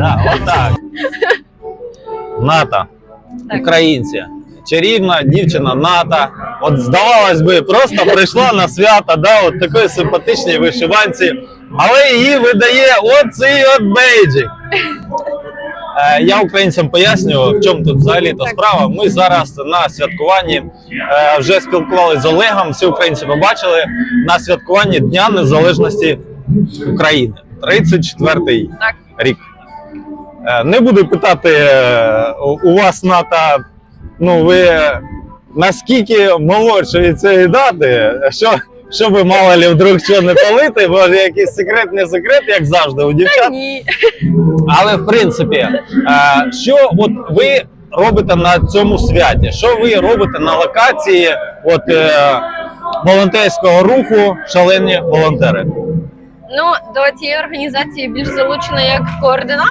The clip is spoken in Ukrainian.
Да, отак. Ната. Так. Українці. Чарівна дівчина Ната. От здавалось би, просто прийшла на свято, да, от такої симпатичній вишиванці, але її видає оцей от бейджик. Е, Я українцям пояснюю, в чому тут взагалі то справа. Ми зараз на святкуванні е, вже спілкувалися з Олегом. Всі українці побачили на святкуванні Дня Незалежності України. 34-й Так. рік. Е, Не буду питати е, у- вас ната, ну ви наскільки молодші від цієї дати, що, щоб мало ли вдруг що не палити, може якийсь секрет, не секрет, як завжди у дівчат. Ні. Але в принципі, е, що от ви робите на цьому святі? Що ви робите на локації от, волонтерського руху шалені волонтери? Ну, до цієї організації більш залучена як координатор.